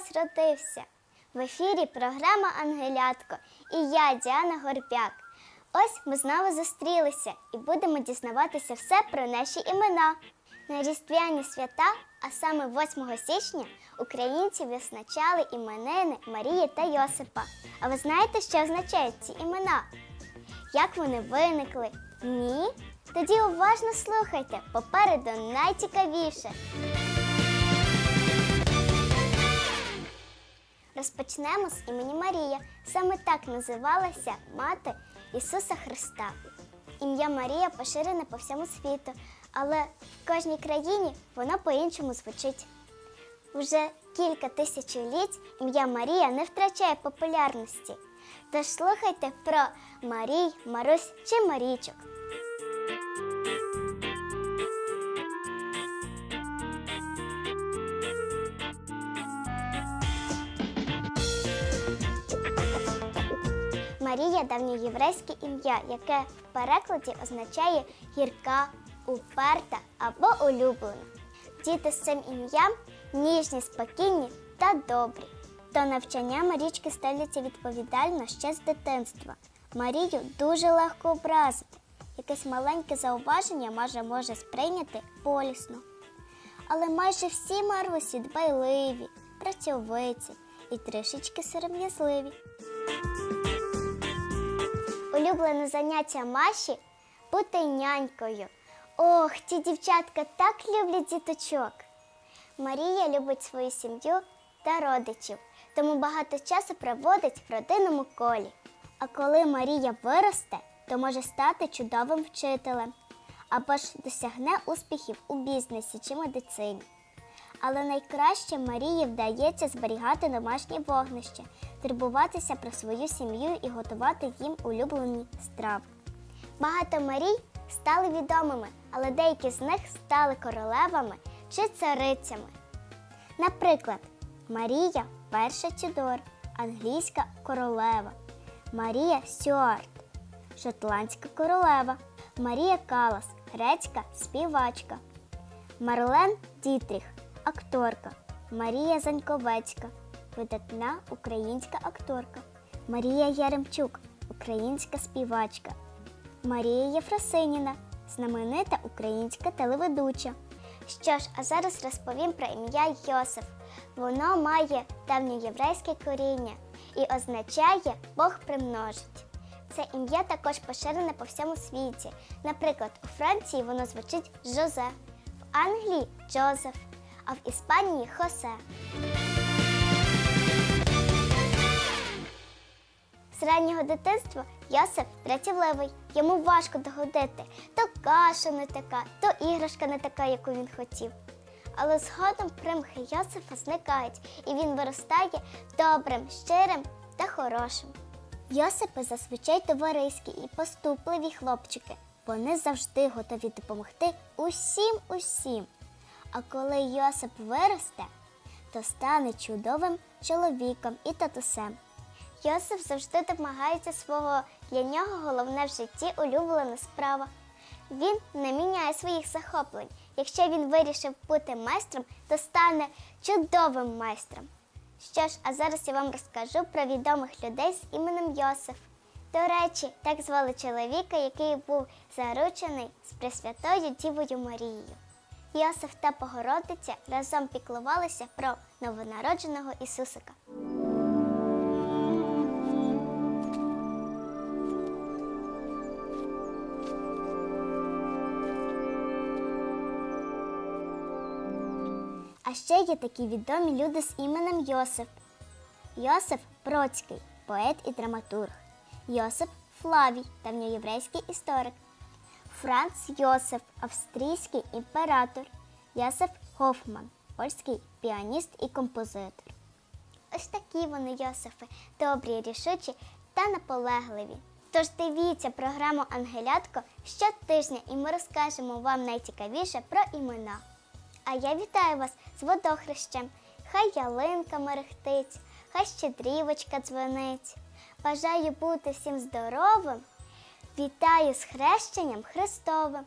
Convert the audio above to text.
Христос родився. В ефірі програма Ангелятко і я, Діана Горбяк. Ось ми знову зустрілися і будемо дізнаватися все про наші імена. На різдвяні свята, а саме 8 січня, українці визначали іменини Марії та Йосипа. А ви знаєте, що означають ці імена? Як вони виникли? Ні? Тоді уважно слухайте, попереду найцікавіше. Розпочнемо з імені Марія. Саме так називалася мати Ісуса Христа. Ім'я Марія поширене по всьому світу, але в кожній країні воно по-іншому звучить. Вже кілька тисячоліть ім'я Марія не втрачає популярності. Тож слухайте про Марій, Марусь чи Марічок. Марія давньоєврейське ім'я, яке в перекладі означає гірка, уперта або улюблена. Діти з цим ім'ям ніжні, спокійні та добрі. До навчання Марічки ставляться відповідально ще з дитинства. Марію дуже легко образити. Якесь маленьке зауваження може може сприйняти болісно. Але майже всі Марусі дбайливі, працьовиті і трішечки сором'язливі. Улюблене заняття Маші бути нянькою. Ох, ті дівчатка так люблять діточок. Марія любить свою сім'ю та родичів, тому багато часу проводить в родинному колі. А коли Марія виросте, то може стати чудовим вчителем або ж досягне успіхів у бізнесі чи медицині. Але найкраще Марії вдається зберігати домашнє вогнище, турбуватися про свою сім'ю і готувати їм улюблені страви. Багато Марій стали відомими, але деякі з них стали королевами чи царицями. Наприклад, Марія перша Тюдор, англійська королева, Марія Стюарт, шотландська королева, Марія Калас, грецька співачка, Марлен Дітріх, акторка, Марія Заньковецька, видатна українська акторка, Марія Яремчук, українська співачка, Марія Єфросиніна, знаменита українська телеведуча. Що ж, а зараз розповім про ім'я Йосиф. Воно має давньоєврейське коріння і означає Бог примножить. Це ім'я також поширене по всьому світі. Наприклад, у Франції воно звучить Жозеф, в Англії Джозеф, а в Іспанії Хосе. З раннього дитинства Йосип працівливий, йому важко догодити. То каша не така, то іграшка не така, яку він хотів. Але згодом примхи Йосифа зникають, і він виростає добрим, щирим та хорошим. Йосипи зазвичай товариські і поступливі хлопчики. Вони завжди готові допомогти усім усім. А коли Йосип виросте, то стане чудовим чоловіком і татусем. Йосиф завжди домагається свого для нього головне в житті улюблена справа. Він не міняє своїх захоплень. Якщо він вирішив бути майстром, то стане чудовим майстром. Що ж, а зараз я вам розкажу про відомих людей з іменем Йосиф. До речі, так звали чоловіка, який був заручений з Пресвятою Дівою Марією. Йосиф та Богородиця разом піклувалися про новонародженого Ісусика. А ще є такі відомі люди з іменем Йосип. Йосип Бродський, поет і драматург. Йосип Флавій, давньоєврейський історик. Франц Йосиф, австрійський імператор. Йосиф Гофман, польський піаніст і композитор. Ось такі вони Йосифи, добрі, рішучі та наполегливі. Тож дивіться програму Ангелятко щотижня і ми розкажемо вам найцікавіше про імена. А я вітаю вас з водохрещем. Хай ялинка мерехтить, хай щедрівочка дзвонить. Бажаю бути всім здоровим. Вітаю з хрещенням Христовим.